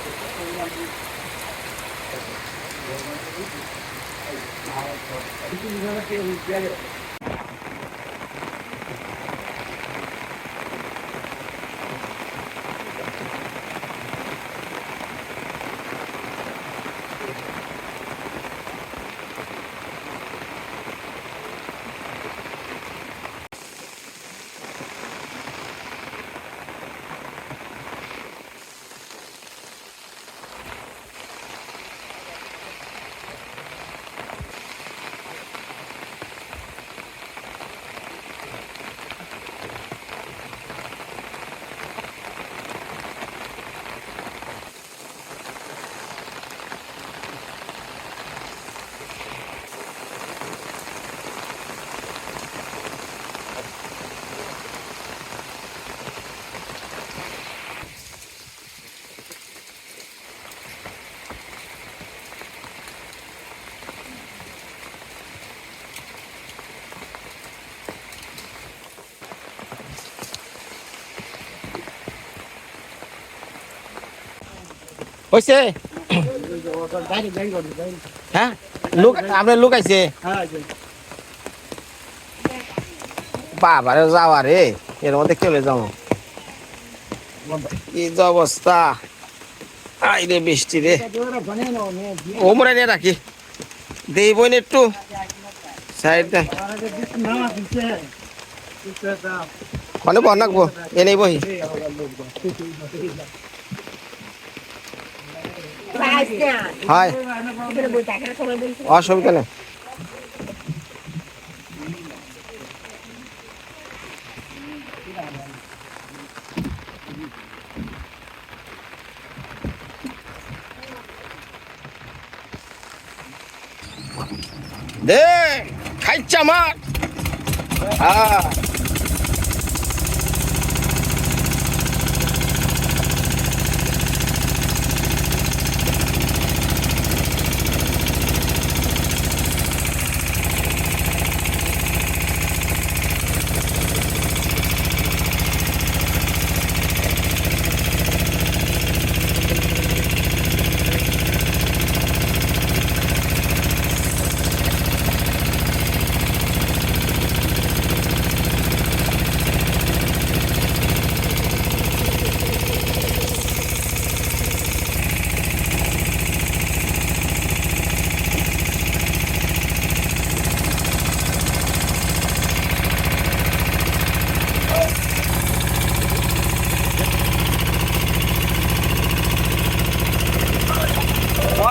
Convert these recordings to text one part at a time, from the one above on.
Thank you. হয়েছে হ্যাঁ? লোক, আপনার লোক আইছে? বাবারে যাওয়া রে এর মধ্যে কেলে যাও কি অবস্থা? আই রে বৃষ্টি রে। ও, মরে নিয়ে রাখি। বইন একটু। সাইড। দে কনে এনেই বহি। হয় অসুবিধা নেই দে খাইছা আমার হ্যাঁ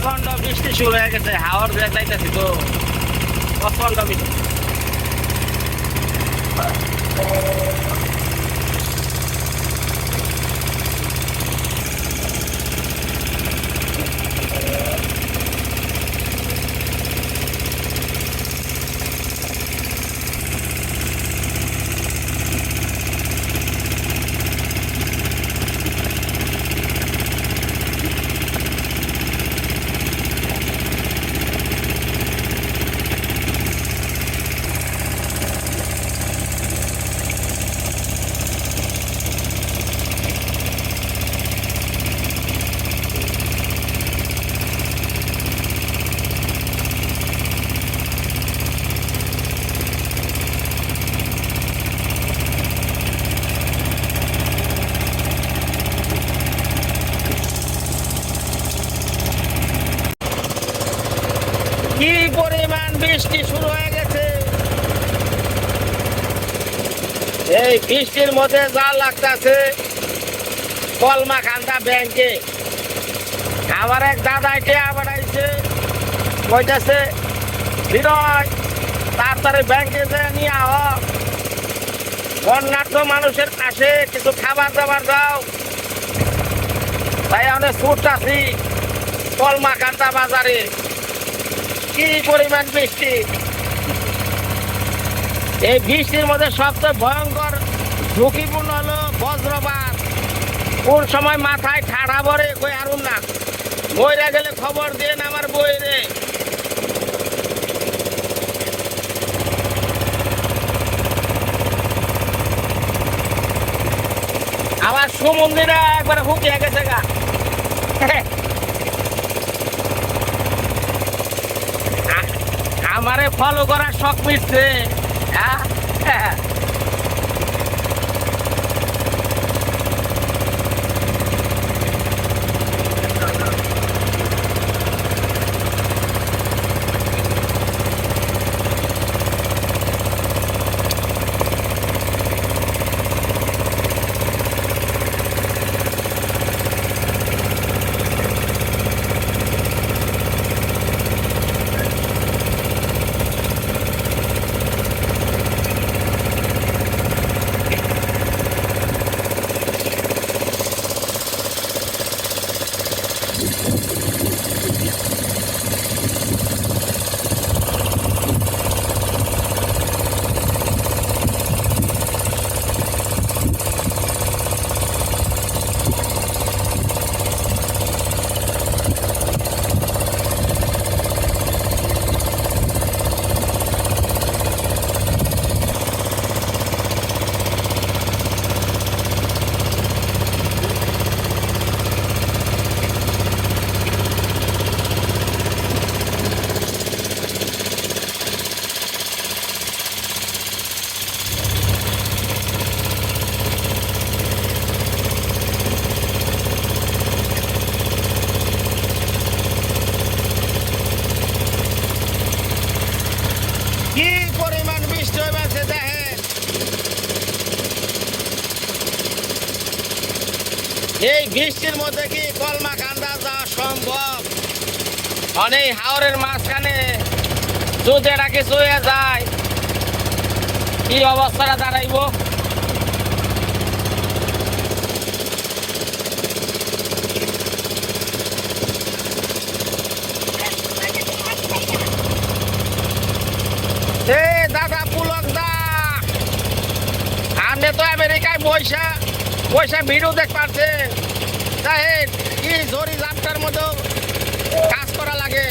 প্রচণ্ড বৃষ্টি শুরু হয়ে গেছে হাওয়ার ব্রেক লাইতেছি তো প্রচণ্ড বৃষ্টি কি পরিমাণ বৃষ্টি শুরু হয়ে গেছে এই বৃষ্টির মধ্যে যা লাগতেছে কলমা খান্দা ব্যাংকে। আমার এক দাদা কে আবার আইছে, কইতাছে, বিনয়, তাড়াতাড়ি ব্যাংকে যে, নিয়ে আহ। বন্যার্থ মানুষের কাছে কিছু খাবার দাবার দাও। তাই অনেক ছুট আছি কলমা কান্দা বাজারে। কি পরিমাণ বৃষ্টি? এই বৃষ্টির মধ্যে সবচেয়ে ভয়ঙ্কর ঝুঁকিপূর্ণ হলো বজ্রপাত। কোন সময় মাথায় ঠাড়া ভরে কই আরুন না। মইরা গেলে খবর দিয়ে আমার বই রে। আমার সুমন্দিরা একবার হুকিয়ে গেছে গা। আমারে ফলো করার শখ মিটছে। হ্যাঁ? বৃষ্টির মধ্যে কি কলমা কান্দা যাওয়া সম্ভব? অনেক হাওরের মাঝখানে যদি এটা কিছু হয়ে যায়। কি অবস্থাটা দাঁড়াইব? দাদা পুলক দা তো আমেরিকায় পয়সা পয়সা ভিডিও দেখ পারছেন। তাই কি জরি জাপটার মতো কাজ করা লাগে?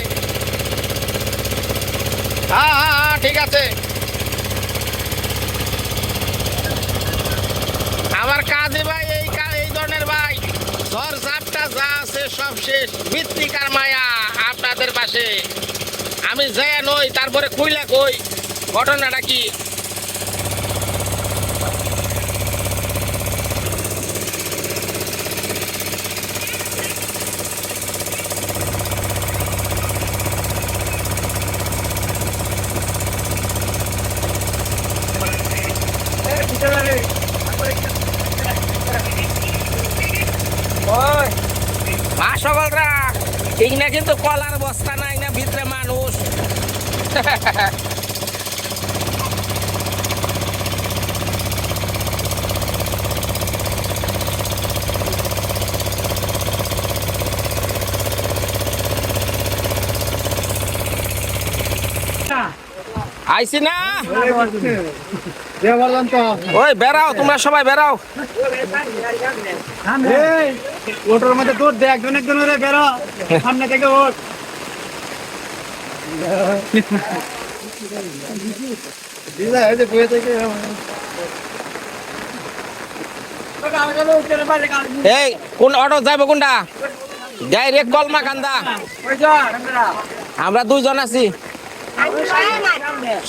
হ্যাঁ হ্যাঁ হ্যাঁ ঠিক আছে। আমার কাজে ভাই, এই এই ধরনের ভাই, ঝড় ঝাপটা যা আছে সব শেষ। মৃত্তিকার মায়া আপনাদের পাশে। আমি যাই নই, তারপরে কইলা কই, ঘটনাটা কি ওই মা সকলরা ঠিক না কিন্তু কলার বস্তা নাই না ভিতরে মানুষ। আইসি না? ওই বেরাও তোমরা সবাই বেরাও ওটার মধ্যে দৌড় দে, একজন বেরো। সামনে থেকে এই, কোন অটো কোনটা? ডাইরেক্ট কলমা আমরা দুইজন আছি।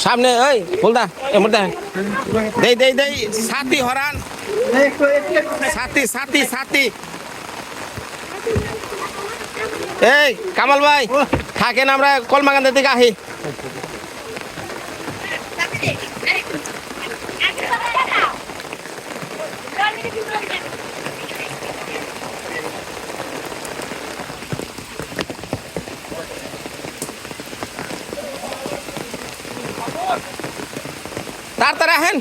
সামনে ওই এমন দেই দেই দেই, সাথী হরান। সাথী সাথী সাথী। এই কামাল ভাই থাকেন আমরা কলমাকান্দা থেকে আহি তাড়াতাড়ি আহেন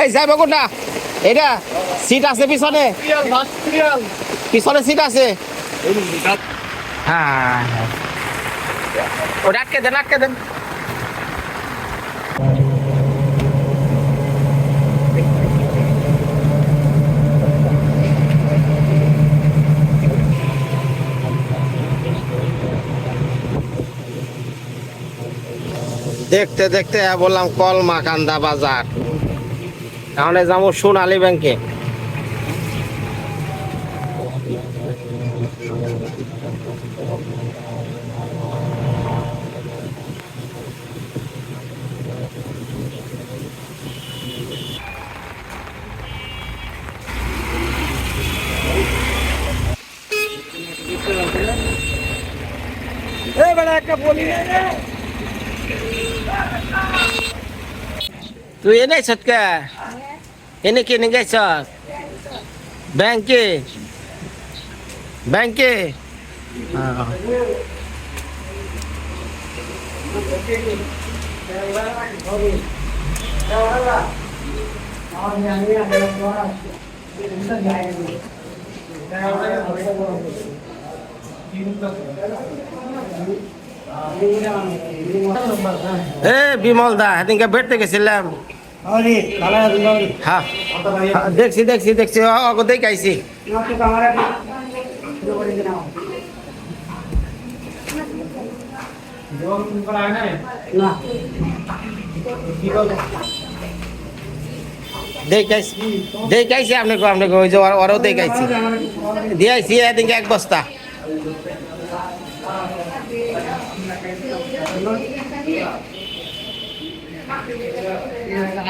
এই যাই কোনটা এটা সিট আছে পিছনে। পিছনে সিট আছে। হ্যাঁ। ওটা আটকে দেন আটকে দেন। দেখতে দেখতে বললাম কলমাকান্দা বাজার। তাহলে যাব সোনালী ব্যাংকে। तू ये नाही सत का बैंक के बैंक के ए बिमल दा বিমল দা बैठते के सिलम देख सी देख सी देख सी जो बड़े जना हो जो तुम पर आए ना। ना। एक बस्ता।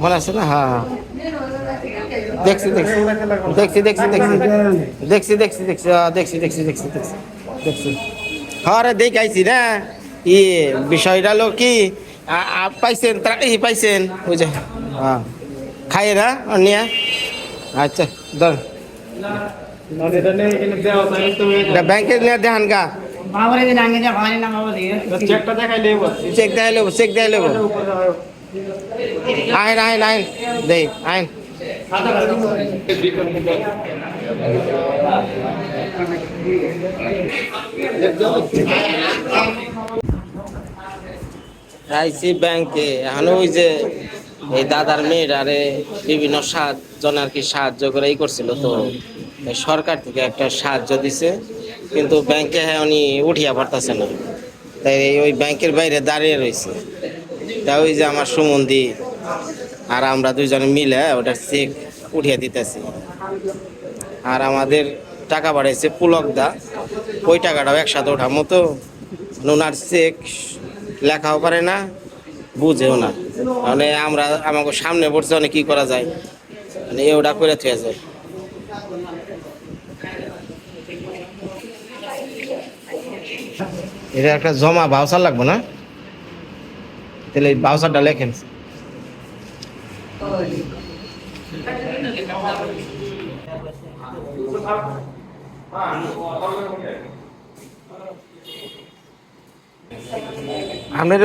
মনে আছে না হ্যাঁ দেখছি দেখছি দেখছি দেখছি দেখছি দেখছি দেখছি দেখছি আহ, দেখছি দেখছি দেখছি দেখছি দেখছি হ্যাঁ রে দেখাইছি না ই বিষয়টা হলো কি আ- আ- পাইছেন তারা ই পাইছেন ওই যে হ্যাঁ খাইয়ে না নিয়ে আচ্ছা ধর এটা ব্যাংকে নিয়ে দেখান গা বাবারে দিন আগে যা ভালো না বাবা দিয়ে চেকটা দেখাইলে চেক দেখাই লেবো চেক দেখাই লেবো আইন আইন আইন দে আইন। আইসি ব্যাংকে, এখন ওই যে এই দাদার মেয়ের আরে বিভিন্ন সাহায্য আর কি সাহায্য করে এই করছিল তো সরকার থেকে একটা সাহায্য দিছে, কিন্তু ব্যাংকে হ্যাঁ উনি উঠিয়া পারতেছে না। তাই ওই ব্যাংকের বাইরে দাঁড়িয়ে রয়েছে। তা ওই যে আমার সুমন্দি আর আমরা দুইজনে মিলে ওটার চেক উঠিয়ে দিতেছি। আর আমাদের টাকা বাড়াইছে পুলক দা ওই টাকাটাও একসাথে ওঠার মতো। ওনার চেক লেখাও পারে না, বুঝেও না। মানে আমরা আমাকে সামনে পড়ছে অনেক কী করা যায়? মানে ওটা করে থুয়ে যায়। এটা একটা জমা বাউসার লাগবে না? তাহলে বাউসারটা লেখেন।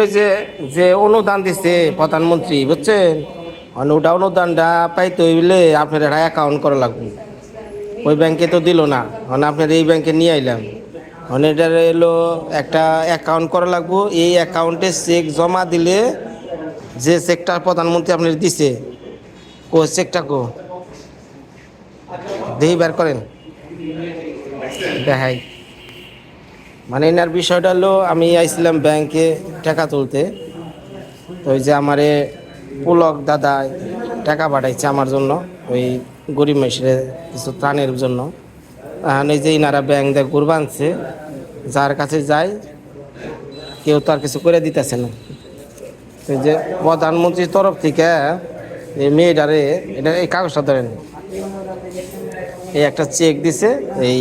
ওই যে যে অনুদান দিচ্ছে প্রধানমন্ত্রী, বুঝছেন? মানে ওটা অনুদানটা পাইতে হইলে আপনার একটা অ্যাকাউন্ট করা লাগবে। ওই ব্যাংকে তো দিল না। মানে আপনার এই ব্যাংকে নিয়ে আইলাম। এটার এলো, একটা অ্যাকাউন্ট করা লাগবো। এই অ্যাকাউন্টে চেক জমা দিলে যে চেকটা প্রধানমন্ত্রী আপনার দিছে, ও চেকটা কো। দেখি বের করেন। দেখাই। মানে এনার বিষয়টা হলো, আমি আইছিলাম ব্যাংকে টাকা তুলতে। তো ওই যে আমারে পুলক দাদা টাকা পাঠাইছে আমার জন্য, ওই গরিব মেশিনের কিছু ত্রাণের জন্য। এই যে ইনারা ব্যাংক দিয়ে ঘুরবা আনছে যার কাছে যায় কেউ তো আর কিছু করে দিতেছে না। যে প্রধানমন্ত্রীর তরফ থেকে এই মেয়েটারে এটা এই কাগজটা ধরেন এই একটা চেক দিছে এই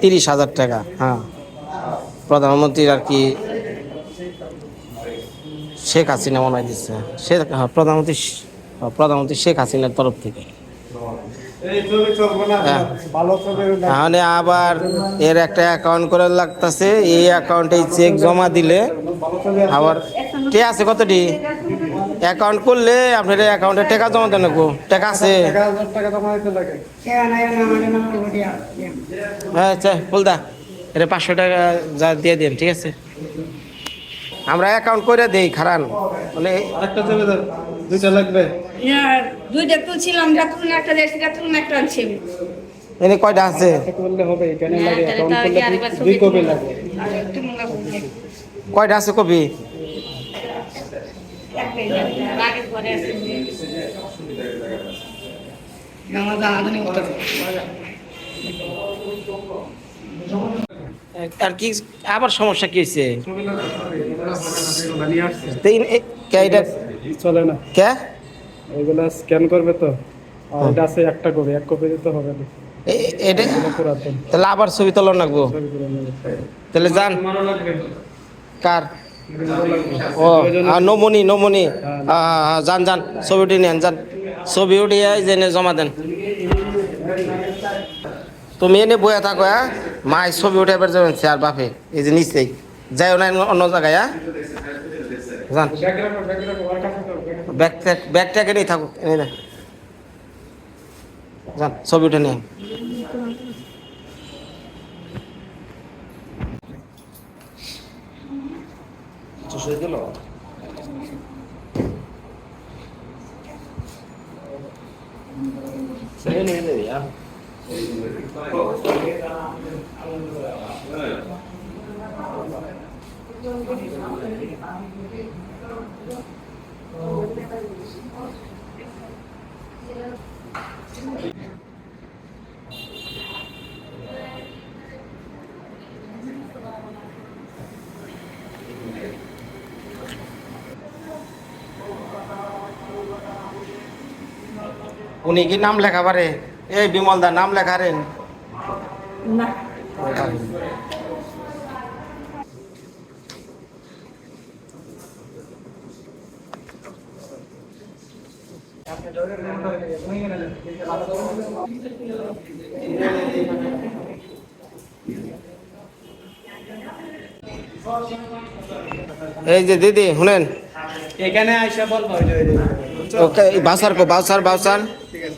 তিরিশ হাজার টাকা হ্যাঁ। প্রধানমন্ত্রীর আর কি শেখ হাসিনা মনে হয় দিচ্ছে সে হ্যাঁ, প্রধানমন্ত্রী প্রধানমন্ত্রী শেখ হাসিনার তরফ থেকে এই ছবি চলবো না হ্যাঁ। ভালো ছবি তাহলে আবার এর একটা অ্যাকাউন্ট করে লাগতেছে এই অ্যাকাউন্টে চেক জমা দিলে আবার কে আছে কতটি? অ্যাকাউন্ট করলে আপনার অ্যাকাউন্টে টাকা জমা দেন গো। টাকা আছে। জমা হ্যাঁ আচ্ছা ফুলদা এটা পাঁচশো টাকা যা দিয়ে দিন ঠিক আছে? আমরা অ্যাকাউন্ট করে দেই খারান। বলে একটা লাগবে। দুইটা তুলছিলাম তুলুন একটা দেশি যা তুলুন একটা আনছি এনে কয়টা আছে করলে হবে এখানে লাগে হ্যাঁ, অ্যাকাউন্ট করলে দুই- দুই কপি তুলবো। লাগবে আর একটু মনে করুন। কয়টা আছে কবি আর কি আবার সমস্যা কি হয়েছে চলে না কে এগুলা স্ক্যান করবে তো? এটা আছে একটা কপি এক কপি দিতে হবে না। এটা? তাহলে আবার ছবি তোলা লাগবো? তাহলে যান। কার? ও নমনি নমনি। হ্যাঁ। হ্যাঁ যান যান। ছবিটি নেন যান। ছবি উঠিয়ে জেনে জমা দেন। তুমি এনে বইয়া থাকো হ্যাঁ? মায়ের ছবি উঠে এবার যাবেন আর বাপে। এই যে নিচেই। যাইও না অন্য জায়গায় হ্যাঁ? যান। ব্যাগ ট্যাগ ব্যাগ ট্যাগ এনেই থাকুক এনে দেন যান ছবি উঠে নিয়ে উনি কি নাম লেখা পারে? এই বিমল দা নাম লেখারেন না। এই যে দিদি শুনেন? এখানে আইসা বলব। ওকে বাউসার কো বাউসার বাউসার।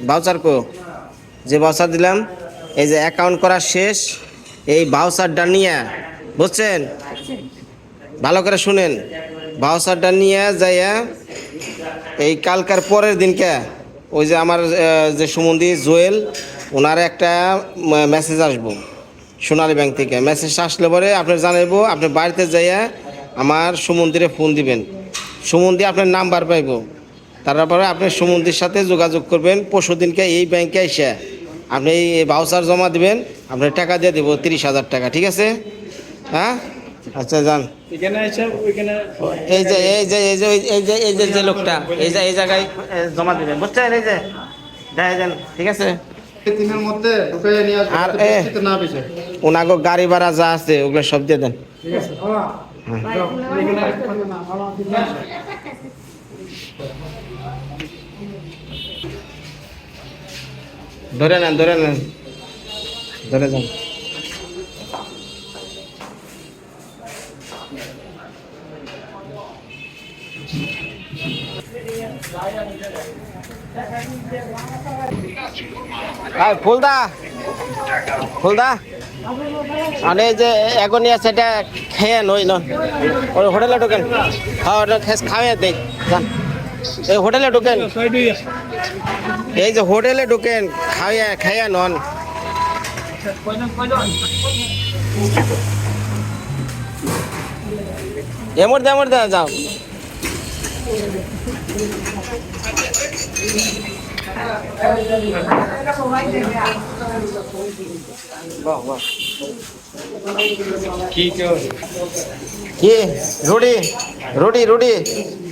বাউসার কো। যে বাউসার দিলাম, এই যে অ্যাকাউন্ট করা শেষ, এই বাউসারটা নিয়ে, বুঝছেন? ভালো করে শুনেন। বাউসারটা নিয়ে যাইয়া, এই কালকার পরের দিনকে, ওই যে আমার যে সুমন্দি, জোয়েল, ওনার একটা মেসেজ আসব, সোনালী ব্যাংক থেকে। মেসেজ আসলে পরে আপনার জানাইবো, আপনি বাড়িতে যাইয়া আমার সুমন্দিরে ফোন দিবেন। সুমন্দি আপনার নাম্বার পাইবো। তারপরে আপনি সুমন্দির সাথে যোগাযোগ করবেন পরশু দিনকে এই ব্যাংকে এসে আপনি এই ভাউচার জমা দিবেন আপনার টাকা দিয়ে দেবো তিরিশ হাজার টাকা ঠিক আছে? হ্যাঁ? আচ্ছা যান। এখানে আইসা ওইখানে এই যে এই যে এই যে এই যে এই যে যে লোকটা এই যে এই জায়গায় জমা দিবেন বুঝছেন? এই যে দেখা যান ঠিক আছে? তিনের মধ্যে ঢুকে নিয়ে আসবে আর ওনাগো গাড়ি ভাড়া যা আছে ওগুলো সব দিয়ে দেন। ঠিক আছে ধরে নেন ধরে নেন। ধরে যান। আর ফুলদা। ফুলদা। এই যে এগনি আছে এটা খেয়ে নই নন ওই হোটেলে ঢোকেন। হ্যাঁ ওটা খাওয়া এই হোটেলে ঢোকেন। এই যে হোটেলে ঢোকেন খাইয়া খাইয়া নন। এমর দে এমর দে যাও। বাহ বাহ। কি কি? রুটি রুটি রুটি